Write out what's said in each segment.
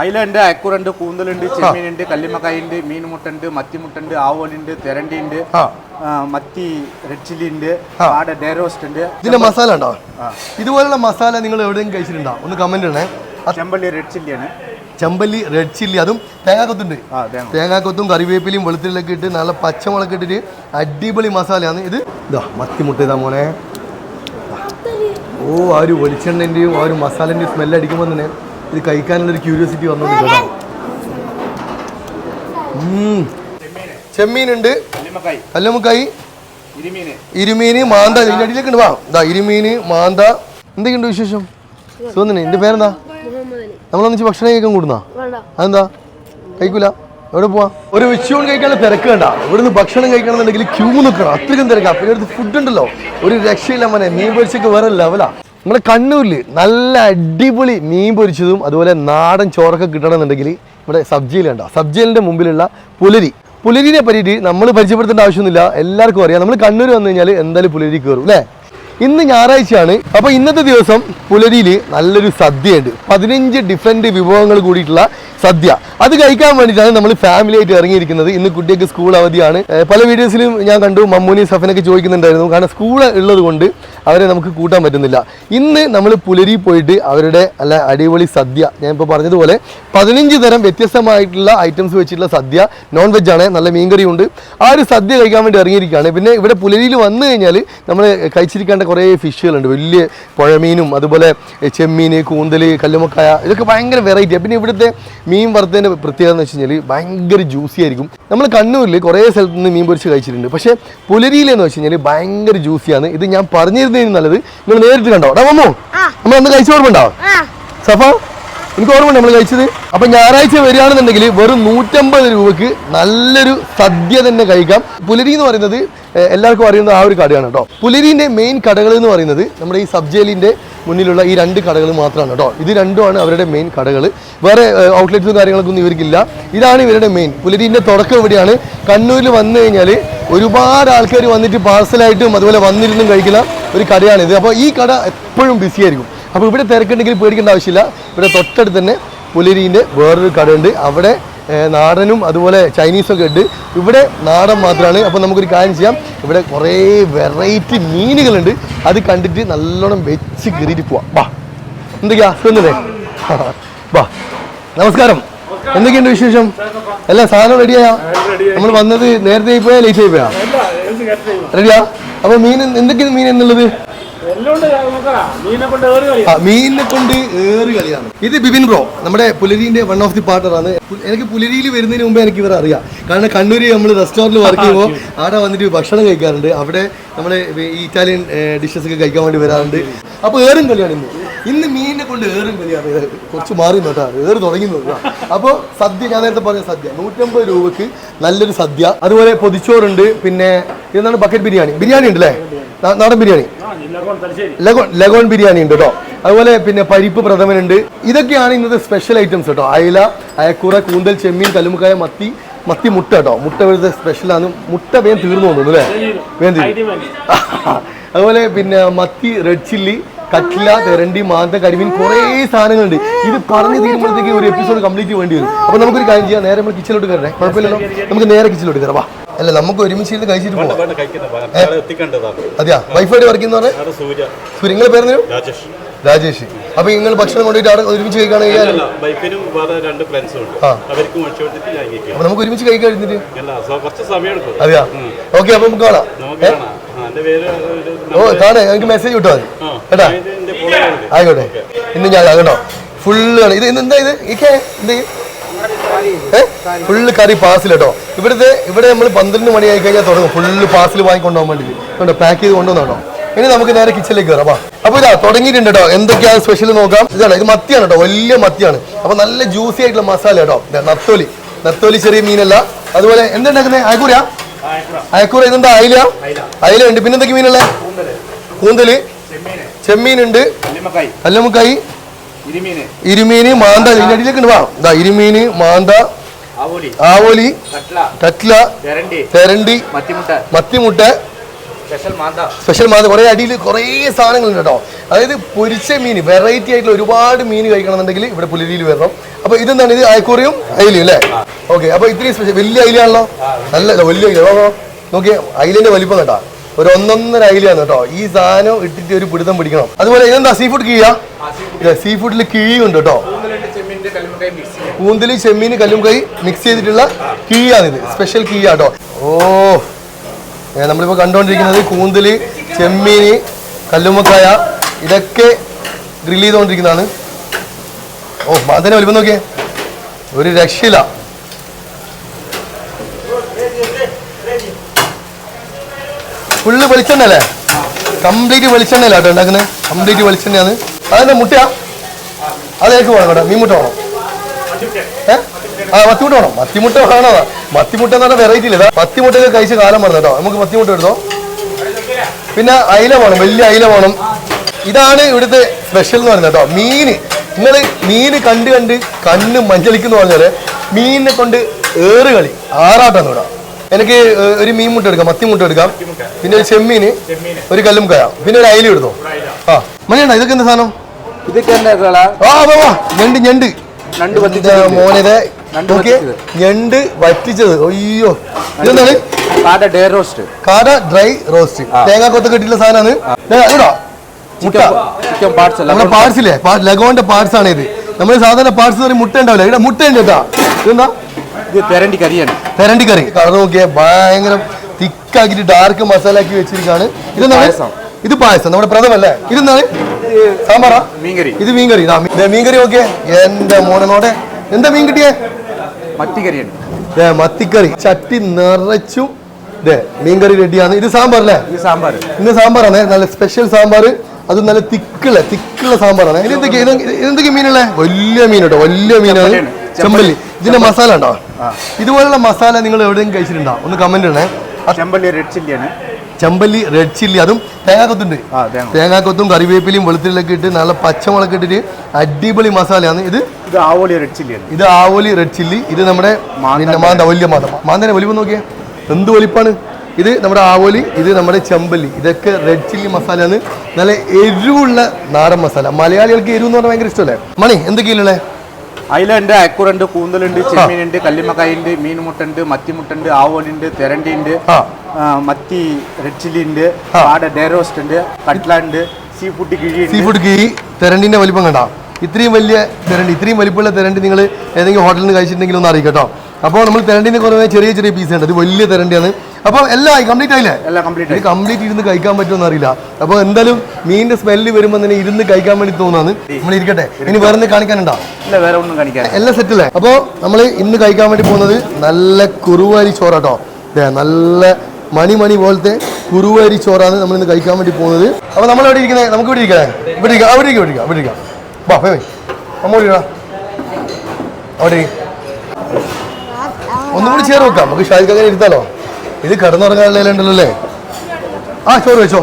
അയിലുണ്ട് അയക്കൂറുണ്ട് കൂന്തലുണ്ട് ചെമ്മീനുണ്ട് കല്ലിമക്കായുണ്ട് മീൻമുട്ടുണ്ട് മത്തിമുട്ടുണ്ട് ആവോലുണ്ട് തെരണ്ടിയുണ്ട് മത്തി red chilli ഉണ്ട് ആടെ ഡേറോസ്റ്റ് ഉണ്ട്. ഇതിന്റെ മസാല ഉണ്ടോ? ഇതുപോലുള്ള മസാല നിങ്ങൾ എവിടെയും കഴിച്ചിട്ടുണ്ടോ? ഒന്ന് കമന്റ് ഇടണേ. ചെമ്പല്ലി റെഡ് ചില്ലിയാണ് ചെമ്പല്ലി റെഡ് ചില്ലി അതും തേങ്ങാക്കൊത്തുണ്ട് തേങ്ങാക്കൊത്തും കറിവേപ്പിലയും വെളുത്തുള്ളിലൊക്കെ ഇട്ട് നല്ല പച്ചമുളക് ഇട്ടിട്ട് അടിപൊളി മസാലയാണ്. ഇത് ഇതാ മത്തിമുട്ട ഇതാ മോനെ. ഓ ആ ഒരു വെളിച്ചെണ്ണന്റെയും ആ ഒരു മസാലന്റെയും സ്മെല്ല് അടിക്കുമ്പോൾ തന്നെ ഇത് കഴിക്കാനുള്ളൊരു ക്യൂരിയോസിറ്റി വന്നത് കേട്ടോ. ചെമ്മീനുണ്ട്. കല്ലിമക്കായി ഇരുമീന്. ഇരുമീന് മാന്ത. ഇതിന്റെ അടിയിലേക്ക് ഉണ്ട് വാ. ഇതാ ഇരുമീന് മാന്ത. എന്തൊക്കെയുണ്ട് വിശേഷം? സുഖന്നെ എന്റെ പേരെന്താ? നമ്മളൊന്നിച്ച് ഭക്ഷണം കഴിക്കാൻ കൂടുന്നാ? അതെന്താ? കഴിക്കൂല? എവിടെ പോവാ? ഒരു വിഷുവും കഴിക്കാനുള്ള തിരക്ക് വേണ്ട ഇവിടുന്ന് ഭക്ഷണം കഴിക്കണമെന്നുണ്ടെങ്കിൽ ക്യൂ നിൽക്കണം അത്രയ്ക്കും തിരക്കാ. പിന്നെ അടുത്ത് ഫുഡ് ഉണ്ടല്ലോ. ഒരു രക്ഷയില്ല മനെ. മീൻ പൊരിച്ചൊക്കെ വേറെ ലെവലാ നമ്മുടെ കണ്ണൂരിൽ നല്ല അടിപൊളി മീൻ പൊരിച്ചതും അതുപോലെ നാടൻ ചോറൊക്കെ കിട്ടണമെന്നുണ്ടെങ്കിൽ ഇവിടെ സബ്ജിയിലുണ്ടോ സബ്ജിയിലിന്റെ മുമ്പിലുള്ള പുലരി. പുലരിനെ പറ്റിയിട്ട് നമ്മൾ പരിചയപ്പെടുത്തേണ്ട ആവശ്യമൊന്നുമില്ല. എല്ലാവർക്കും അറിയാം. നമ്മൾ കണ്ണൂർ വന്നു കഴിഞ്ഞാൽ എന്തായാലും പുലരി കയറും അല്ലേ? ഇന്ന് ഞായറാഴ്ചയാണ്. അപ്പോൾ ഇന്നത്തെ ദിവസം പുലരിയിൽ നല്ലൊരു സദ്യയുണ്ട്. പതിനഞ്ച് ഡിഫറെന്റ് വിഭവങ്ങൾ കൂടിയിട്ടുള്ള സദ്യ. അത് കഴിക്കാൻ വേണ്ടിയിട്ടാണ് നമ്മൾ ഫാമിലി ആയിട്ട് ഇറങ്ങിയിരിക്കുന്നത്. ഇന്ന് കുട്ടികൾക്ക് സ്കൂൾ അവധിയാണ്. പല വീഡിയോസിലും ഞാൻ കണ്ടു. മമ്മൂനി സഫനൊക്കെ ചോദിക്കുന്നുണ്ടായിരുന്നു. കാരണം സ്കൂൾ ഉള്ളത് കൊണ്ട് അവരെ നമുക്ക് കൂട്ടാൻ പറ്റുന്നില്ല. ഇന്ന് നമ്മൾ പുലരി പോയിട്ട് അവരുടെ അല്ല അടിപൊളി സദ്യ. ഞാൻ ഇപ്പോൾ പറഞ്ഞതുപോലെ പതിനഞ്ച് തരം വ്യത്യസ്തമായിട്ടുള്ള ഐറ്റംസ് വെച്ചിട്ടുള്ള സദ്യ നോൺ വെജ് ആണ് നല്ല മീൻകറിയുണ്ട്. ആ ഒരു സദ്യ കഴിക്കാൻ വേണ്ടി ഇറങ്ങിയിരിക്കുകയാണ്. പിന്നെ ഇവിടെ പുലരിയിൽ വന്നു കഴിഞ്ഞാൽ നമ്മൾ കഴിച്ചിരിക്കേണ്ട കുറേ ഫിഷുകളുണ്ട്. വലിയ പുഴമീനും അതുപോലെ ചെമ്മീൻ കൂന്തൽ കല്ലുമക്കായ ഇതൊക്കെ ഭയങ്കര വെറൈറ്റിയാണ് പിന്നെ ഇവിടുത്തെ മീൻ വറുത്തതിന്റെ പ്രത്യേകത എന്ന് വെച്ച് കഴിഞ്ഞാൽ ഭയങ്കര ജ്യൂസി ആയിരിക്കും. നമ്മൾ കണ്ണൂരിൽ കുറേ സ്ഥലത്ത് നിന്ന് മീൻ പൊരിച്ച് കഴിച്ചിട്ടുണ്ട്. പക്ഷേ പുലരിയിലെന്ന് വെച്ച് കഴിഞ്ഞാൽ ഭയങ്കര ജ്യൂസിയാണ് ഇത് ഞാൻ പറഞ്ഞിരുന്നതിന് നല്ലത് നിങ്ങൾ നേരിട്ട് കണ്ടോ? എടാ മമ്മോ നമ്മൾ അന്ന് കഴിച്ചു ഓർമ്മ സഫ എനിക്ക് ഓർമ്മയുണ്ട് നമ്മൾ കഴിച്ചത്. അപ്പൊ ഞായറാഴ്ച വരികയാണെന്നുണ്ടെങ്കിൽ വെറും നൂറ്റമ്പത് രൂപക്ക് നല്ലൊരു സദ്യ തന്നെ കഴിക്കാം. പുലരി എന്ന് പറയുന്നത് എല്ലാവർക്കും അറിയുന്ന ആ ഒരു കടയാണ് കേട്ടോ. പുലരിന്റെ മെയിൻ കടകൾ എന്ന് പറയുന്നത് നമ്മുടെ ഈ സബ്ജയിലിന്റെ മുന്നിലുള്ള ഈ രണ്ട് കടകൾ മാത്രമാണ് കേട്ടോ. ഇത് രണ്ടുമാണ് അവരുടെ മെയിൻ കടകൾ. വേറെ ഔട്ട്ലെറ്റ്സും കാര്യങ്ങളൊന്നും ഇവർക്കില്ല. ഇതാണ് ഇവരുടെ മെയിൻ പുലരിന്റെ തുടക്കം ഇവിടെയാണ്. കണ്ണൂരിൽ വന്നു കഴിഞ്ഞാൽ ഒരുപാട് ആൾക്കാർ വന്നിട്ട് പാർസലായിട്ടും അതുപോലെ വന്നിരുന്നും കഴിക്കുന്ന ഒരു കടയാണിത് അപ്പോൾ ഈ കട എപ്പോഴും ബിസി ആയിരിക്കും. അപ്പോൾ ഇവിടെ തിരക്കുണ്ടെങ്കിൽ പേടിക്കേണ്ട ആവശ്യമില്ല. ഇവിടെ തൊട്ടടുത്ത് തന്നെ പുലരീന്റെ വേറൊരു കടയുണ്ട്. അവിടെ നാടനും അതുപോലെ ചൈനീസും ഒക്കെ ഉണ്ട്. ഇവിടെ നാടൻ മാത്രമാണ്. അപ്പോൾ നമുക്കൊരു കാര്യം ചെയ്യാം. ഇവിടെ കുറേ വെറൈറ്റി മീനുകളുണ്ട്. അത് കണ്ടിട്ട് നല്ലോണം വെച്ച് കയറിയിട്ട് പോവാം. വാ എന്തൊക്കെയാ? അസുഖന്നല്ലേ വാ നമസ്കാരം. എന്തൊക്കെയുണ്ട് വിശേഷം? എല്ലാം സാധനം റെഡിയാ നമ്മൾ വന്നത് നേരത്തെ ആയി പോയാ? ലേറ്റ് ആയി പോയാ? റെഡിയാ അപ്പൊ മീൻ എന്തൊക്കെയാണ് മീൻ എന്നുള്ളത്? മീനിനെ കൊണ്ട് ഏറി കളിയാണ്. ഇത് ബിബിൻ ബ്രോ നമ്മുടെ പുലരിന്റെ വൺ ഓഫ് ദി പാർട്ണറാണ് എനിക്ക് പുലരിയിൽ വരുന്നതിന് മുമ്പേ എനിക്ക് ഇവരെ അറിയാം. കാരണം കണ്ണൂര് നമ്മൾ റെസ്റ്റോറന്റിൽ വർക്ക് ചെയ്യുമ്പോൾ അവിടെ വന്നിട്ട് ഭക്ഷണം കഴിക്കാറുണ്ട്. അവിടെ നമ്മുടെ ഈ ഇറ്റാലിയൻ ഡിഷസ് ഒക്കെ കഴിക്കാൻ വേണ്ടി വരാറുണ്ട്. അപ്പോൾ ഏറും കളിയാണ് ഇന്ന്. ഇന്ന് മീനിനെ കൊണ്ട് ഏറും വലിയ കുറച്ച് മാറി നോട്ടാ ഏറ് തുടങ്ങി നോക്കുക അപ്പോൾ സദ്യ ഞാൻ നേരത്തെ പറഞ്ഞ സദ്യ. നൂറ്റമ്പത് രൂപക്ക് നല്ലൊരു സദ്യ. അതുപോലെ പൊതിച്ചോറുണ്ട് പിന്നെ ഇതെന്താണ്? ബക്കറ്റ് ബിരിയാണി. ബിരിയാണി ഉണ്ട് അല്ലേ നാടൻ ബിരിയാണി. ലഗോൺ ലഗോൺ ബിരിയാണി ഉണ്ട് കേട്ടോ. അതുപോലെ പിന്നെ പരിപ്പ് പ്രഥമൻ ഉണ്ട് ഇതൊക്കെയാണ് ഇന്നത്തെ സ്പെഷ്യൽ ഐറ്റംസ് കേട്ടോ. അയല അയക്കൂറ കൂന്തൽ ചെമ്മീൻ കല്ലുമുക്കായ മത്തി മത്തി മുട്ട കേട്ടോ. മുട്ട വരുന്നത് സ്പെഷ്യലാണ് മുട്ട വേഗം തീർന്നു തോന്നുന്നു അല്ലേ? വേഗം അതുപോലെ പിന്നെ മത്തി റെഡ് ചില്ലി കട്ട്ല തെരണ്ടി മാന്ത കരിമീൻ കുറേ സാധനങ്ങളുണ്ട്. ഇത് പറഞ്ഞു തീരുമ്പോഴത്തേക്ക് ഒരു എപ്പിസോഡ് കംപ്ലീറ്റ് വേണ്ടി വരും. അപ്പൊ നമുക്കൊരു കാര്യം ചെയ്യാം. നേരെ നമ്മൾ കിച്ചണിലോട്ട് കയറേ കുഴപ്പമില്ലല്ലോ? നമുക്ക് നേരെ കിച്ചണിലോട്ട് കയറാം. വാ. അല്ല നമുക്ക് ഒരുമിച്ച് ഇരുന്ന് കഴിച്ചിട്ട് പോകാം അതെയാ? വൈഫായിട്ട് വർക്ക് ചെയ്യുന്ന സൂര്യ. സൂര്യ നിങ്ങളെ പേര് രാജേഷ്. രാജേഷ്. അപ്പൊ നിങ്ങൾ ഭക്ഷണം കൊണ്ടുപോയിട്ട് അവിടെ ഒരുമിച്ച് കഴിക്കുകയാണെങ്കിൽ നമുക്ക് ഒരുമിച്ച് കഴിക്കാൻ അതെയാ? ഓക്കെ അപ്പൊ നമുക്ക് കാണാം. ഓ കാണാം എനിക്ക് മെസ്സേജ് കിട്ടുമോ? കേട്ടാ? ആയിക്കോട്ടെ. ഇന്ന് ഞാൻ കേട്ടോ. ഫുള്ള് ഇത് ഇന്ന് എന്താ ഇത് ഇക്കേ എന്ത് ഫുള്ള് കറി പാസിൽ കേട്ടോ. ഇവിടുത്തെ ഇവിടെ നമ്മൾ പന്ത്രണ്ട് മണി ആയി കഴിഞ്ഞാൽ തുടങ്ങും. ഫുള്ള് പാസിൽ വാങ്ങിക്കൊണ്ടുപോകാൻ വേണ്ടി. കേട്ടോ പാക്ക് ചെയ്ത് കൊണ്ടുവന്നോ ഇനി നമുക്ക് നേരെ കിച്ചണിലേക്ക് കയറാം വാ. അപ്പൊ ഇതാ തുടങ്ങിയിട്ടുണ്ട് കേട്ടോ. എന്തൊക്കെയാണ് സ്പെഷ്യൽ നോക്കാം. ഇതാണ് ഇത് മത്തിയാണ് കേട്ടോ. വലിയ മത്തിയാണ്. അപ്പൊ നല്ല ജ്യൂസി ആയിട്ടുള്ള മസാല കേട്ടോ. നത്തോലി. നത്തോലി ചെറിയ മീനല്ല. അതുപോലെ എന്തുണ്ടാക്കുന്നത് അയക്കൂരയാ അയക്കൂര ഇതെന്താ? അയില? അയില. ഉണ്ട് പിന്നെ എന്തൊക്കെ മീനുള്ള? കൂന്തൽ. ചെമ്മീനുണ്ട്. കല്ലിമക്കായി ഇരുമീന്. മാന്ത. ഇതിന്റെ അടിയിലേക്ക് ഉണ്ട് വേണം ഇതാ ഇരുമീന് മാന്ത ആവോലി. തെരണ്ടി. തെരണ്ടി മത്തിമുട്ട. മത്തിമുട്ട സ്പെഷ്യൽ മാന്ത. കുറേ അടിയിൽ കുറേ സാധനങ്ങളുണ്ട് കേട്ടോ. അതായത് പൊരിച്ച മീൻ വെറൈറ്റി ആയിട്ടുള്ള ഒരുപാട് മീൻ കഴിക്കണമെന്നുണ്ടെങ്കിൽ ഇവിടെ പുലരിയിൽ വരണം. അപ്പൊ ഇതെന്താണ്? ഇത് അയക്കൂറിയും അയിലും അല്ലേ? ഓക്കെ അപ്പൊ ഇത്രയും സ്പെഷ്യൽ വലിയ അയിലാണല്ലോ? നല്ല വലിയ അയില. നോക്കി അയിലിന്റെ വലിപ്പം കേട്ടോ. ഒരു ഒന്നൊന്നര അയിലാണ് കേട്ടോ. ഈ സാധനം ഇട്ടിട്ട് ഒരു പിടുത്തം പിടിക്കണം. അതുപോലെ ഇതെന്താ? സീ ഫുഡ് കീഴാ സീ ഫുഡിൽ കീഴുണ്ട് കേട്ടോ. കൂന്തലി ചെമ്മീനുണ്ട് കല്ലിമക്കായി മിക്സ് ചെയ്യാം. കൂന്തൽ ചെമ്മീന് കല്ലും കൈ മിക്സ് ചെയ്തിട്ടുള്ള കീയാണിത്. സ്പെഷ്യൽ കീയാട്ടോ ഓ ഏ, നമ്മളിപ്പോ കണ്ടുകൊണ്ടിരിക്കുന്നത് കൂന്തൽ ചെമ്മീന് കല്ലുമ്മക്കായ ഇതൊക്കെ ഗ്രില്ല് ചെയ്തുകൊണ്ടിരിക്കുന്നതാണ് ഓ മാതനെ വലിപ്പം നോക്കിയേ. ഒരു രക്ഷയില്ല. ഫുള്ള് വെളിച്ചെണ്ണ അല്ലേ കംപ്ലീറ്റ് വെളിച്ചെണ്ണയല്ല കേട്ടോ ഉണ്ടാക്കുന്നത് കംപ്ലീറ്റ് വെളിച്ചെണ്ണയാണ്. അതെന്താ മുട്ടയാ? അതേക്ക് വേണം കേട്ടോ. മീൻ മുട്ട വേണം? ഏ? ആ മത്തിമുട്ട വേണം. മത്തിമുട്ട വേണോ. മത്തിമുട്ട എന്ന് പറഞ്ഞാൽ വെറൈറ്റി ഇല്ല. മത്തിമുട്ടയൊക്കെ കഴിച്ച് കാലം പറഞ്ഞു കേട്ടോ. നമുക്ക് മത്തിമുട്ട എടുത്തോ? പിന്നെ അയില വേണം. വലിയ അയില വേണം. ഇതാണ് ഇവിടുത്തെ സ്പെഷ്യൽ എന്ന് പറയുന്നത് കേട്ടോ. മീൻ നിങ്ങൾ മീൻ കണ്ട് കണ്ട് കണ്ണ് മഞ്ചളിക്കുന്ന പറഞ്ഞാൽ മീനിനെ കൊണ്ട് ഏറ് കളി. ആറാട്ടാന്ന് ഇവിടെ എനിക്ക് ഒരു മീൻ മുട്ട എടുക്കാം. മത്തി മുട്ട എടുക്കാം. പിന്നെ ഒരു ചെമ്മീന്. ഒരു കല്ലും കയ പിന്നെ ഒരു അയില എടുത്തോ? ആ. മണിയണ്ട ഇതൊക്കെ എന്താ സാധനം? ഇതൊക്കെ ഞണ്ട് ഞണ്ട്. മോനെ മോനിതെ ഞണ്ട് വറ്റിച്ചത്. അയ്യോ. ഇതെന്താണ്? കാട ഡേ റോസ്റ്റ് കാട ഡ്രൈ റോസ്റ്റ് തേങ്ങ കൊത്ത കെട്ടിയുള്ള സാധനമാണ്. ഇവിടാ മുട്ട. ചിക്കൻ പാർട്സ് നമ്മുടെ എല്ലാം പാർട്സ് ഇല്ലേ ലഗോന്റെ പാർട്സ് ആണ് ഇത് നമ്മൾ സാധാരണ പാർട്സ് മുട്ട ഉണ്ടാവില്ല. ഇവിടെ മുട്ട ഉണ്ട് കേട്ടാ. ഇതെന്താ? ഇത് തെരണ്ടി കറിയാണ് തെരണ്ടി കറി. കളർ നോക്കിയേ ഭയങ്കര തിക്കാക്കിട്ട് ഡാർക്ക് മസാല ആക്കി വെച്ചിരിക്കാണ്. ഇതെന്താണ്? ഇത് പായസം. നമ്മുടെ പ്രഥമല്ലേ? ഇതെന്താണ്? സാമ്പാറാ? മീൻകറി. ഇത് മീൻകറി. മീൻകറി നോക്കിയേ. എന്റെ മോനെ നോടെ എന്താ മീൻ കിട്ടിയേ? മത്തിക്കറിയുണ്ട്. മത്തിക്കറി. ചട്ടി നിറച്ചു മീൻകറി റെഡിയാണ്. ഇത് സാമ്പാർ അല്ലേ സാമ്പാർ. ഇന്ന് സാമ്പാറാണ്. നല്ല സ്പെഷ്യൽ സാമ്പാർ. അത് നല്ല തിക്കുള്ള തിക്കുള്ള സാമ്പാറാണ്. ഇതെന്തൊക്കെ ഇതെന്തൊക്കെ മീനുള്ളേ? വലിയ മീൻ കേട്ടോ. വലിയ മീനാണ്. ചെമ്പല്ലി ഇതിന്റെ മസാല ഉണ്ടോ? ഇതുപോലുള്ള മസാല നിങ്ങൾ എവിടെയും കഴിച്ചിട്ടുണ്ടോ? ഒന്ന് കമന്റ് ഇടണേ. ചെമ്പല്ലി റെഡ് ചില്ലിയാണ് ചെമ്പല്ലി റെഡ് ചില്ലി അതും തേങ്ങാക്കൊത്തുണ്ട്. തേങ്ങാക്കൊത്തും. കറിവേപ്പിലയും വെളുത്തുള്ളിലൊക്കെ ഇട്ട് നല്ല പച്ചമുളക് ഇട്ടിട്ട് അടിപൊളി മസാലയാണ്. ഇത് ഇത് ആവോലി റെഡ് ചില്ലി ഇത് ആവോലി റെഡ് ചില്ലി ഇത് നമ്മുടെ മാന്ത വലിയ മാതം മാന്തന്റെ വലിപ്പം നോക്കിയേ. എന്ത് വലിപ്പാണ്? ഇത് നമ്മുടെ ആവോലി ഇത് നമ്മുടെ ചെമ്പല്ലി. ഇതൊക്കെ റെഡ് ചില്ലി മസാലയാണ്. നല്ല എരിവുള്ള നാടൻ മസാല. മലയാളികൾക്ക് എരിവ് എന്ന് പറഞ്ഞാൽ ഭയങ്കര ഇഷ്ടമല്ലേ? മണി എന്തൊക്കെയല്ലേ അയിലുണ്ട് അക്കുറുണ്ട് കൂന്തലുണ്ട് ചെമ്മീനുണ്ട് കല്ലിമക്കായുണ്ട് മീൻമുട്ടുണ്ട് മത്തിമുട്ടുണ്ട് ആവോലുണ്ട് തെരണ്ടിയുണ്ട് മത്തി റെഡ് ചില്ലി ഉണ്ട് ആടെ ഡേറോസ്റ്റ് ഉണ്ട് കട്ട്ല ഉണ്ട് സീ ഫുഡ് കിഴി സീ ഫുഡ് കിഴി തെരണ്ടിന്റെ വലിപ്പം കണ്ട? ഇത്രയും വലിയ തെരണ്ടി ഇത്രയും വലിപ്പമുള്ള തെരണ്ടി നിങ്ങൾ ഏതെങ്കിലും ഹോട്ടലിൽ നിന്ന് കഴിച്ചിട്ടുണ്ടെങ്കിൽ ഒന്ന് അറിയിക്കട്ടോ അപ്പോൾ നമ്മൾ തെരണ്ടിന് കുറേ ചെറിയ ചെറിയ പീസ് ഉണ്ട്. ഇത് വലിയ തെരണ്ടിയാണ്. അപ്പോൾ എല്ലാം കംപ്ലീറ്റ് ആയില്ലേ? എല്ലാം കംപ്ലീറ്റ് കംപ്ലീറ്റ് ഇരുന്ന് കഴിക്കാൻ പറ്റുമെന്ന് അറിയില്ല അപ്പൊ എന്തായാലും മീനിന്റെ സ്മെല്ല് വരുമ്പോൾ തന്നെ ഇരുന്ന് കഴിക്കാൻ വേണ്ടി തോന്നാന്ന്. നമ്മൾ ഇരിക്കട്ടെ. ഇനി വേറെ കാണിക്കാനുണ്ടോ? ഇല്ല വേറെ ഒന്നും കാണിക്കാൻ എല്ലാം സെറ്റ് അല്ലേ? അപ്പൊ നമ്മൾ ഇന്ന് കഴിക്കാൻ വേണ്ടി പോകുന്നത് നല്ല കുറുവാരി ചോറാട്ടോ അതെ നല്ല മണി മണി പോലത്തെ കുറുവാരി ചോറാണ് നമ്മൾ ഇന്ന് കഴിക്കാൻ വേണ്ടി പോകുന്നത്. അപ്പൊ നമ്മൾ എവിടെ ഇരിക്കുന്നത് നമുക്ക് ഇവിടെ ഇരിക്കാം. ഇവിടെ ഇരിക്കാം. അവിടെ ഇരിക്കാം ഇവിടെ ഇരിക്കാം ഇവിടെ ഇരിക്കാം. വാ ഇരിക്കാം അവിടെ. ഒന്നും കൂടി ചേർ വെക്കാം. നമുക്ക് ഷാജിക്കങ്ങനെ ഇരുത്താലോ? ഇത് കിടന്നുറങ്ങാനുള്ള ഉണ്ടല്ലോ അല്ലേ? ആ ചോറ് വെച്ചോ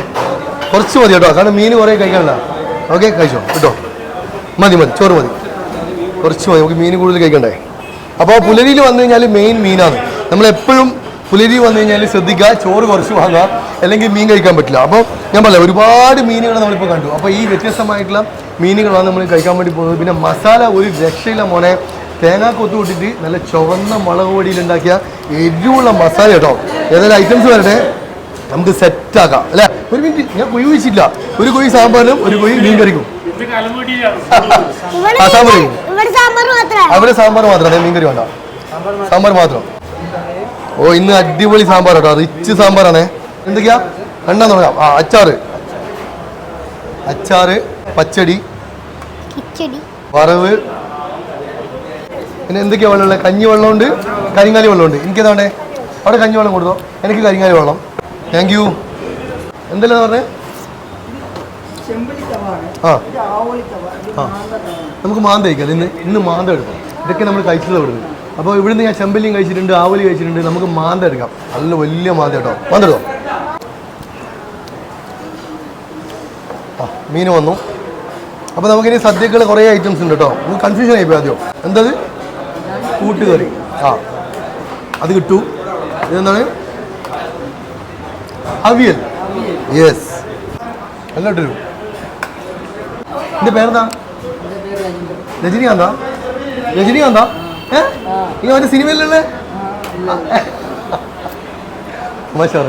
കുറച്ച് മതി കേട്ടോ. കാരണം മീൻ കുറേ കഴിക്കാനില്ല. ഓക്കെ കഴിച്ചോ. കേട്ടോ. മതി മതി. ചോറ് മതി. കുറച്ച് മതി. നമുക്ക് മീൻ കൂടുതൽ കഴിക്കണ്ടേ? അപ്പോൾ പുലരിയിൽ വന്നു കഴിഞ്ഞാൽ മെയിൻ മീനാണ്. നമ്മളെപ്പോഴും പുലരി വന്നു കഴിഞ്ഞാൽ ശ്രദ്ധിക്കുക. ചോറ് കുറച്ച് വാങ്ങുക. അല്ലെങ്കിൽ മീൻ കഴിക്കാൻ പറ്റില്ല. അപ്പോൾ ഞാൻ പറയാം ഒരുപാട് മീനുകൾ നമ്മളിപ്പോൾ കണ്ടു. അപ്പോൾ ഈ വ്യത്യസ്തമായിട്ടുള്ള മീനുകളാണ് നമ്മൾ കഴിക്കാൻ വേണ്ടി പോകുന്നത്. പിന്നെ മസാല ഒരു രക്ഷയില്ല മോനെ. തേങ്ങ കൊത്തു കൂട്ടിയിട്ട് നല്ല ചുവന്ന മുളക് പൊടിയിൽ ഉണ്ടാക്കിയ എരിവുള്ള മസാല കേട്ടോ. ഏതായാലും ഐറ്റംസ് വരട്ടെ. നമുക്ക് സെറ്റ് ആക്കാം അല്ലേ? ഒരു മിനിറ്റ് ഞാൻ കുഴി വെച്ചില്ല ഒരു കുഴി സാമ്പാറിനും ഒരു കുഴി മീൻ കറിക്കും. ആ, സാമ്പാർ അവിടെ സാമ്പാർ മാത്രമാണ് മീൻ കറി വേണ്ട. സാമ്പാർ മാത്രം. ഓ ഇന്ന് അടിപൊളി സാമ്പാർ കേട്ടോ. റിച്ച് സാമ്പാറാണേ. എന്തൊക്കെയാ? കണ്ടാ തുടങ്ങാം. ആ അച്ചാറ്. അച്ചാറ് പച്ചടി കിച്ചടി. വറവ് പിന്നെ എന്തൊക്കെയാ വെള്ളമുള്ളത്? കഞ്ഞി വെള്ളമുണ്ട് കരിങ്ങാലി വെള്ളമുണ്ട്. എനിക്ക് വേണ്ടേ അവിടെ കഞ്ഞി വെള്ളം കൊടുത്തോ? എനിക്ക് കരിങ്ങാലി വെള്ളം. താങ്ക് യു എന്തല്ലേ പറഞ്ഞേ? ആ. ആ. നമുക്ക് മാന്ത കഴിക്കാം. ഇന്ന് ഇന്ന് മാന്ത എടുക്കാം. ഇതൊക്കെ നമ്മൾ കഴിച്ചത് ഇവിടുന്ന്. അപ്പോൾ ഇവിടുന്ന് ഞാൻ ചെമ്പല്ലിയും കഴിച്ചിട്ടുണ്ട് ആവലി കഴിച്ചിട്ടുണ്ട്. നമുക്ക് മാന്ത എടുക്കാം. നല്ല വലിയ മാന്ത കേട്ടോ. മാന്ത എടുത്തോ? ആ മീൻ വന്നു. അപ്പോൾ നമുക്കിനി സദ്യക്കുള്ള കുറേ ഐറ്റംസ് ഉണ്ട് കേട്ടോ. നമുക്ക് കൺഫ്യൂഷൻ ആയിപ്പോയി ആദ്യം. എന്തത്? കൂട്ടുകറി ആ. അത് കിട്ടു. ഇതെന്താണ്? അവിയൽ. യെസ്. ഇട്ടു എന്റെ പേരെന്താ? രജനികാന്താ? രജനികാന്താ? ഏ? ഈ അവന്റെ സിനിമയിലുള്ള? മാഷാ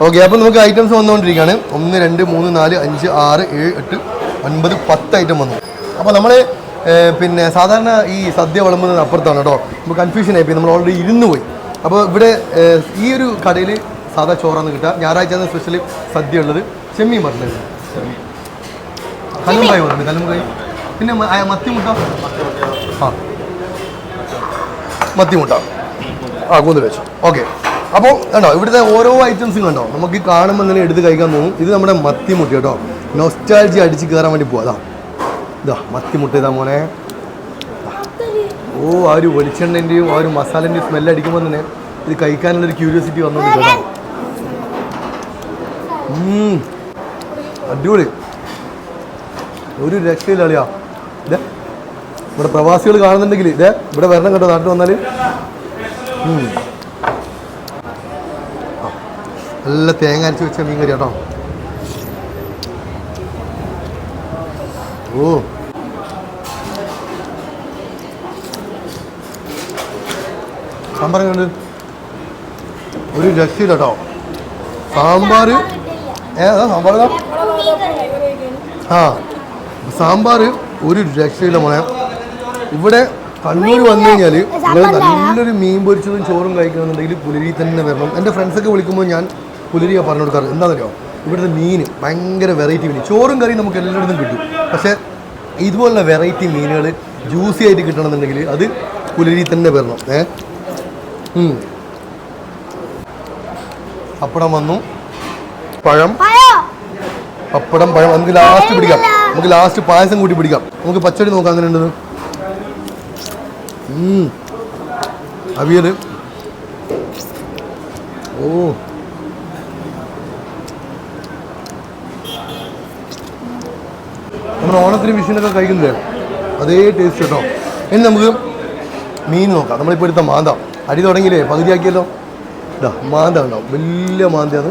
ഓക്കെ അപ്പം നമുക്ക് ഐറ്റംസ് വന്നുകൊണ്ടിരിക്കുകയാണ്. ഒന്ന് രണ്ട് മൂന്ന് നാല് അഞ്ച് ആറ് ഏഴ് എട്ട് ഒൻപത് പത്ത് ഐറ്റം വന്നു. അപ്പോൾ നമ്മൾ പിന്നെ സാധാരണ ഈ സദ്യ വിളമ്പുന്നത് അപ്പുറത്താണ് കേട്ടോ. നമുക്ക് കൺഫ്യൂഷൻ ആയിപ്പോയി നമ്മൾ ഓൾറെഡി ഇരുന്ന് പോയി. അപ്പോൾ ഇവിടെ ഈ ഒരു കടയിൽ സാധാ ചോറാണ് കിട്ടുക. ഞായറാഴ്ച സ്പെഷ്യലി സദ്യ ഉള്ളത്. ചെമ്മീൻ പറഞ്ഞത്. കല്ലുംകായ് പറഞ്ഞു കല്ലുംകായ് പിന്നെ മത്തിമുട്ട. ആ. മത്തിമുട്ട. ആ കൂന്തൽ വെച്ചു. ഓക്കെ. അപ്പോൾ കണ്ടോ ഇവിടുത്തെ ഓരോ ഐറ്റംസും കണ്ടോ? നമുക്ക് കാണുമ്പോൾ ഇങ്ങനെ എടുത്ത് കഴിക്കാൻ തോന്നും. ഇത് നമ്മുടെ മത്തിമുട്ട കേട്ടോ. നൊസ്റ്റാൾജി അടിച്ച് കയറാൻ വേണ്ടി പോകാം ഇതാ മത്തിമുട്ട ഇതാ മോനെ. ഓ ആ ഒരു വെളിച്ചെണ്ണന്റെയും ആ ഒരു മസാലന്റെയും സ്മെല്ല് അടിക്കുമ്പോൾ തന്നെ ഇത് കഴിക്കാനുള്ളൊരു ക്യൂരിയോസിറ്റി വന്നുകൊണ്ട് കേട്ടോ. അടിപൊളി. ഒരു രക്ഷയില്ല അളിയാ ഇതേ ഇവിടെ പ്രവാസികൾ കാണുന്നുണ്ടെങ്കിൽ ഇതേ ഇവിടെ വരണം കേട്ടോ നാട്ടിൽ വന്നാൽ നല്ല തേങ്ങ അരച്ച് വെച്ച മീൻ കറി കേട്ടോ. ഓ. സാമ്പാർ കണ്ട് ഒരു രക്ഷയില്ല കേട്ടോ സാമ്പാർ ഏതാ സാമ്പാർ. ആ സാമ്പാർ ഒരു രക്ഷയില്ല മോനെ ഇവിടെ കണ്ണൂർ വന്നു കഴിഞ്ഞാൽ നിങ്ങൾ നല്ലൊരു മീൻ പൊരിച്ചതും ചോറും കഴിക്കണമെന്നുണ്ടെങ്കിൽ പുലരി തന്നെ വരണം. എന്റെ ഫ്രണ്ട്സൊക്കെ വിളിക്കുമ്പോൾ ഞാൻ പുലരിയാണ് പറഞ്ഞു കൊടുക്കാറ്. എന്താണെന്നറിയോ ഇവിടുത്തെ മീൻ ഭയങ്കര വെറൈറ്റി മീൻ ചോറും കറിയും നമുക്ക് എല്ലായിടത്തും കിട്ടും. പക്ഷേ ഇതുപോലുള്ള വെറൈറ്റി മീനുകൾ ജ്യൂസി ആയിട്ട് കിട്ടണമെന്നുണ്ടെങ്കിൽ അത് പുലരി തന്നെ വരണം. ഏ? ഉം. പപ്പടം വന്നു. പഴം. അപ്പടം പപ്പടം പഴം. നമുക്ക് ലാസ്റ്റ് പിടിക്കാം. നമുക്ക് ലാസ്റ്റ് പായസം കൂട്ടി പിടിക്കാം. നമുക്ക് പച്ചടി നോക്കാം അങ്ങനെ ഉണ്ടത് ഉം. അവിയൽ. ഓ. നമ്മൾ ഓണത്തിന് മിഷീനൊക്കെ കഴിക്കുന്നില്ലേ? അതേ ടേസ്റ്റ് കേട്ടോ. ഇനി നമുക്ക് മീൻ നോക്കാം. നമ്മളിപ്പോൾ എടുത്ത മാന്ത. അടി തുടങ്ങിയില്ലേ? പകുതിയാക്കിയല്ലോ? ഇതാ മാന്ത ഉണ്ടാവും വലിയ മാന്തയാണ്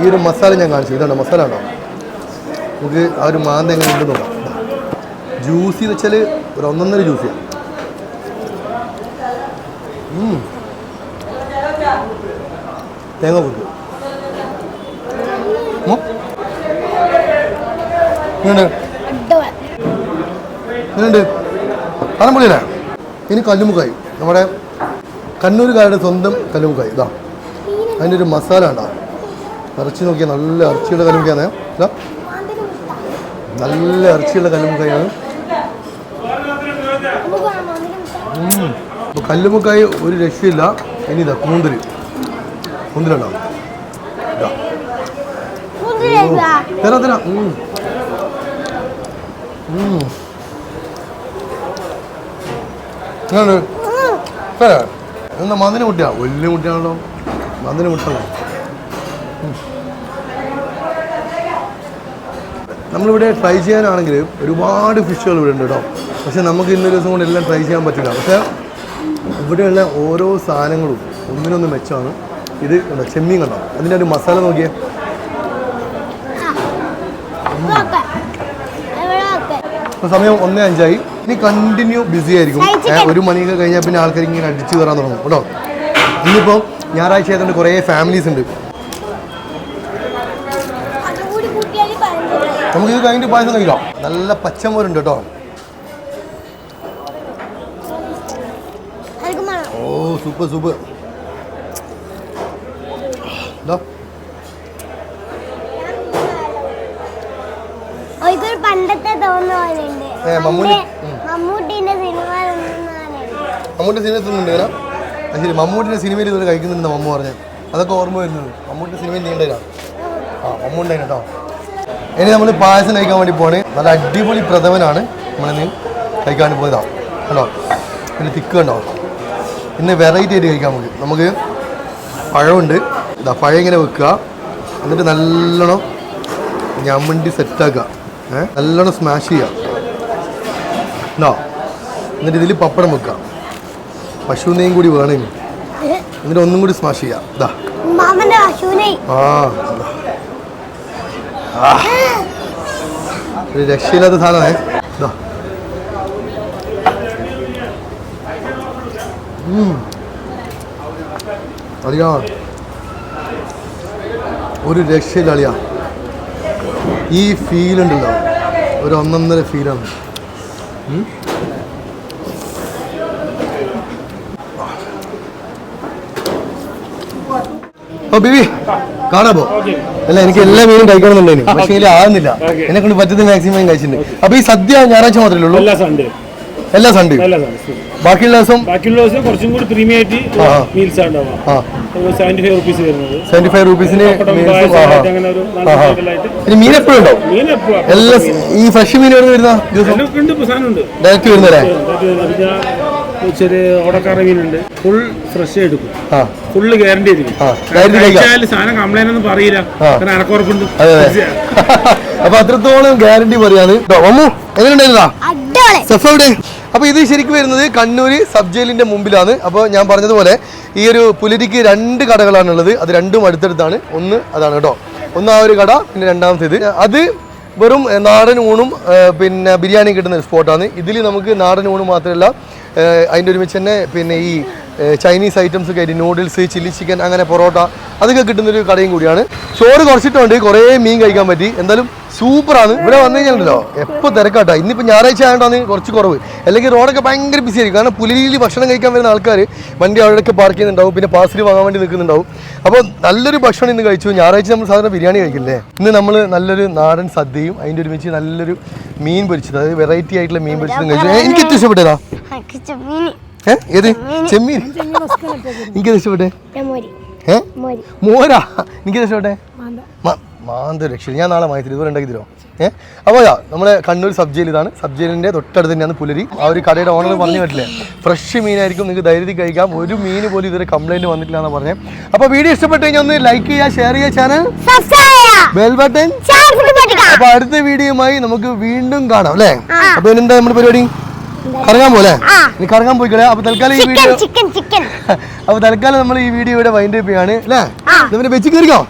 ഈ ഒരു മസാല ഞാൻ കാണിച്ചു. ഇതാണ് മസാല ഉണ്ടാവും നമുക്ക് ആ ഒരു മാന്ത എങ്ങനെ ഉണ്ട് നോക്കാം. ജ്യൂസി എന്ന് വെച്ചാൽ ഒരു ഒന്നൊന്നര ജ്യൂസിയാണ് തേങ്ങ കുത്തു എങ്ങനെയുണ്ട് ഇനി കല്ലുമുക്കായി. നമ്മുടെ കണ്ണൂരുകാരുടെ സ്വന്തം കല്ലുമുക്കായി ഇതാ. അതിന്റെ ഒരു മസാല ഉണ്ടോ ഇറച്ചി നോക്കിയാൽ നല്ല ഇറച്ചിയുടെ കലുമുക്കാണ് ഇതാ. നല്ല ഇറച്ചിയുള്ള കല്ലുമുക്കായാണ് അപ്പോൾ കല്ലുമുക്കായി ഒരു രക്ഷയില്ല. ഇനി ഇതാ കൂന്തൽ കൂന്തലുണ്ടാവും തരാം തരാം? തരാം. എന്നാ മന്ദിന് കുട്ടിയാ? വലിയ കുട്ടിയാണല്ലോ. മന്ദിന് മുട്ടണോ നമ്മളിവിടെ ട്രൈ ചെയ്യാനാണെങ്കിൽ ഒരുപാട് ഫിഷുകൾ ഇവിടെ ഉണ്ട് കേട്ടോ. പക്ഷെ നമുക്ക് ഇന്നൊരു ദിവസം കൊണ്ട് എല്ലാം ട്രൈ ചെയ്യാൻ പറ്റില്ല. പക്ഷെ ഇവിടെയുള്ള ഓരോ സാധനങ്ങളും ഒന്നിനൊന്ന് മെച്ചമാണ് ഇത് കണ്ടോ? ചെമ്മീൻ കണ്ടോ? അതിന്റെ ഒരു മസാല നോക്കിയേ. ഇപ്പോൾ സമയം ഒന്നേ അഞ്ചായി. ഇനി കണ്ടിന്യൂ ബിസി ആയിരിക്കും. ഒരു മണിയൊക്കെ കഴിഞ്ഞാൽ പിന്നെ ആൾക്കാർ ഇങ്ങനെ അടിച്ചു കയറാൻ തുടങ്ങും. കേട്ടോ? ഇന്നിപ്പോൾ ഞായറാഴ്ച ആയതുകൊണ്ട് കുറേ ഫാമിലീസ് ഉണ്ട്. നമുക്ക് ഇത് കഴിഞ്ഞിട്ട് പായസം കഴിക്കാം. നല്ല പച്ചമോരുണ്ട് കേട്ടോ. ഓ സൂപ്പർ സൂപ്പർ ഇതൊരു പണ്ടത്തെ തോന്നുന്ന മമ്മൂട്ടിന്റെ സിനിമ മമ്മൂട്ടി സിനിമ ഇങ്ങനെ. അത് ശരി മമ്മൂട്ടിന്റെ സിനിമയിൽ ഇതുവരെ കഴിക്കുന്നുണ്ടെന്ന് മമ്മ പറഞ്ഞത് അതൊക്കെ ഓർമ്മ വരുന്നത്. മമ്മൂട്ടിന്റെ സിനിമയിൽ നീണ്ടതിനാ ആ മമ്മൂണ്ടായി കേട്ടോ. ഇനി നമ്മൾ പായസം കഴിക്കാൻ വേണ്ടി പോണേ. നല്ല അടിപൊളി പ്രഥമനാണ് നമ്മളിന്ന് കഴിക്കാൻ വേണ്ടി പോയതാ. കണ്ടോ? പിന്നെ തിക്ക് കണ്ടോ? ഇന്ന് വെറൈറ്റി ആയിട്ട് കഴിക്കാൻ നമുക്ക്. നമുക്ക് പഴമുണ്ട്. ഇതാ പഴം ഇങ്ങനെ വെക്കുക. എന്നിട്ട് നല്ലോണം ഞമ്മണ്ടി സെറ്റാക്കുക ഏഹ് നല്ലോണം സ്മാഷ് ചെയ്യുക. ഉണ്ടോ എന്നിട്ട് ഇതിൽ പപ്പടം വെക്കാം. പശു നെയ്യും കൂടി വേണേ എന്നിട്ട് ഒന്നും കൂടി സ്മാഷ് ചെയ്യാം. ഇതാ ആ. ഒരു രക്ഷയില്ലാത്ത സാധനമേ ഇതാ അളിയാ. ഒരു രക്ഷയില്ല അളിയാ. ഈ ഫീൽ ഉണ്ടല്ലോ. ഒരു ഒന്നൊന്നര ഫീലാണ് ഓ ബിബി കാണാപ്പോ അല്ല എനിക്ക് എല്ലാ മീനും കഴിക്കണമെന്നുണ്ടായിരുന്നു പക്ഷേ ആകുന്നില്ല എന്നെ കൊണ്ട് പറ്റുന്ന മാക്സിമം കഴിച്ചിട്ടുണ്ട്. അപ്പൊ ഈ സദ്യ ഞായറാഴ്ച മാത്രമേ ഉള്ളൂ? എല്ലാ സൺഡേ എല്ലാ സൺഡേയും ബാക്കിയുള്ള ദിവസം? ബാക്കിയുള്ള ദിവസം കുറച്ചും കൂടി പ്രീമിയം ആയിട്ട്. മീൽസ് ഉണ്ടാവുക. ആ. സെവന്റി ഫൈവ് റുപ്പീസ് വരുന്നത്. സെവന്റി ഫൈവ് റുപ്പീസിന് ഇനി മീൻ എപ്പോഴും ഉണ്ടാവും? മീൻ എപ്പോഴും എല്ലാ ഈ ഫ്രഷ് മീൻ എവിടെ വരുന്ന ഡയറക്റ്റ് വരുന്നല്ലേ പിന്നെ ചെറിയ ഓടക്കാറ മീനുണ്ട്. ഫുൾ ഫ്രഷ് എടുക്കും. ആ. ഫുള്ള് ഗ്യാരണ്ടി ആയിരിക്കും. സാധനം കംപ്ലൈന്റ് ഒന്നും പറയില്ല. കാരണം അനക്കുറപ്പുണ്ട് അപ്പൊ അത്രത്തോളം ഗ്യാരണ്ടി പറയാണ് എങ്ങനെയുണ്ടായിരുന്നാ സെഫ് എവിടെ? അപ്പോൾ ഇത് ശരിക്കും വരുന്നത് കണ്ണൂർ സബ് ജയിലിന്റെ മുമ്പിലാണ്. അപ്പോൾ ഞാൻ പറഞ്ഞതുപോലെ ഈ ഒരു പുലരിക്ക് രണ്ട് കടകളാണുള്ളത്. അത് രണ്ടും അടുത്തടുത്താണ്. ഒന്ന് അതാണ് കേട്ടോ. ഒന്ന് ആ ഒരു കട പിന്നെ രണ്ടാമത്തേത് അത് വെറും നാടൻ ഊണും പിന്നെ ബിരിയാണി കിട്ടുന്ന ഒരു സ്പോട്ടാണ്. ഇതിൽ നമുക്ക് നാടൻ ഊണ് മാത്രമല്ല അതിന്റെ ഒരുമിച്ച് തന്നെ പിന്നെ ഈ ചൈനീസ് ഐറ്റംസ് കയറ്റി നൂഡിൽസ് ചില്ലി ചിക്കൻ അങ്ങനെ പൊറോട്ട അതൊക്കെ കിട്ടുന്നൊരു കടയും കൂടിയാണ്. ചോറ് കുറച്ചിട്ടുണ്ട് കുറേ മീൻ കഴിക്കാൻ പറ്റി. എന്തായാലും സൂപ്പറാണ്. ഇവിടെ വന്നു കഴിഞ്ഞാലോ എപ്പോൾ തിരക്കാട്ടോ. ഇന്നിപ്പോൾ ഞായറാഴ്ച ആയതുകൊണ്ടാണ് കുറച്ച് കുറവ്. അല്ലെങ്കിൽ റോഡൊക്കെ ഭയങ്കര ബിസി ആയിരിക്കും. കാരണം പുലിയിൽ ഭക്ഷണം കഴിക്കാൻ വരുന്ന ആൾക്കാർ വണ്ടി അവിടെയൊക്കെ പാർക്ക് ചെയ്യുന്നുണ്ടാവും. പിന്നെ പാസിൽ വാങ്ങാൻ വേണ്ടി നിൽക്കുന്നുണ്ടാവും. അപ്പോൾ നല്ലൊരു ഭക്ഷണം ഇന്ന് കഴിച്ചു. ഞായറാഴ്ച നമ്മൾ സാധാരണ ബിരിയാണി കഴിക്കില്ലേ? ഇന്ന് നമ്മൾ നല്ലൊരു നാടൻ സദ്യയും അതിന്റെ ഒരുമിച്ച് നല്ലൊരു മീൻ പൊരിച്ചത്. അതായത് വെറൈറ്റി ആയിട്ടുള്ള മീൻ പൊരിച്ചതും കഴിച്ചു. എനിക്ക് ഏറ്റവും ഇഷ്ടപ്പെട്ടതാ? ഏത്? ചെമ്മീൻ. എനിക്ക് മോരി. ഏ? മോരി. മോരാ? എനിക്ക് മാന്ത. രക്ഷ ഞാൻ നാളെ മാറ്റി ഇതുവരെ ഉണ്ടാക്കി തരുമോ? ഏഹ് അപ്പോൾ നമ്മുടെ കണ്ണൂർ സബ് ജയിൽ ഇതാണ്. സബ് ജയിലിന്റെ തൊട്ടടുത്ത് തന്നെയാണ് പുലരി. ആ ഒരു കടയുടെ ഓണർ പറഞ്ഞു പറ്റില്ലേ ഫ്രഷ് മീനായിരിക്കും. നിങ്ങൾക്ക് ധൈര്യത്തിൽ കഴിക്കാം. ഒരു മീൻ പോലും ഇതുവരെ കംപ്ലൈന്റ് വന്നിട്ടില്ല എന്ന് പറഞ്ഞത് അപ്പോൾ വീഡിയോ ഇഷ്ടപ്പെട്ട് കഴിഞ്ഞാൽ ഒന്ന് ലൈക്ക് ചെയ്യുക ഷെയർ ചെയ്യുക ചാനൽ സബ്സ്ക്രൈബ് ബെൽ ബട്ടൺ അപ്പോൾ അടുത്ത വീഡിയോയുമായി നമുക്ക് വീണ്ടും കാണാം അല്ലേ? അപ്പോൾ എന്താ നമ്മുടെ പരിപാടി? കറങ്ങാൻ പോലെ ഇനി കറങ്ങാൻ പോയിക്കളെ. അപ്പൊ തൽക്കാലം ഈ വീഡിയോ അപ്പൊ തൽക്കാലം നമ്മൾ ഈ വീഡിയോ ഇവിടെ വൈൻഡ് അപ്പ് ചെയ്യാണ് അല്ലേ? വെച്ച് കയറിക്കോ?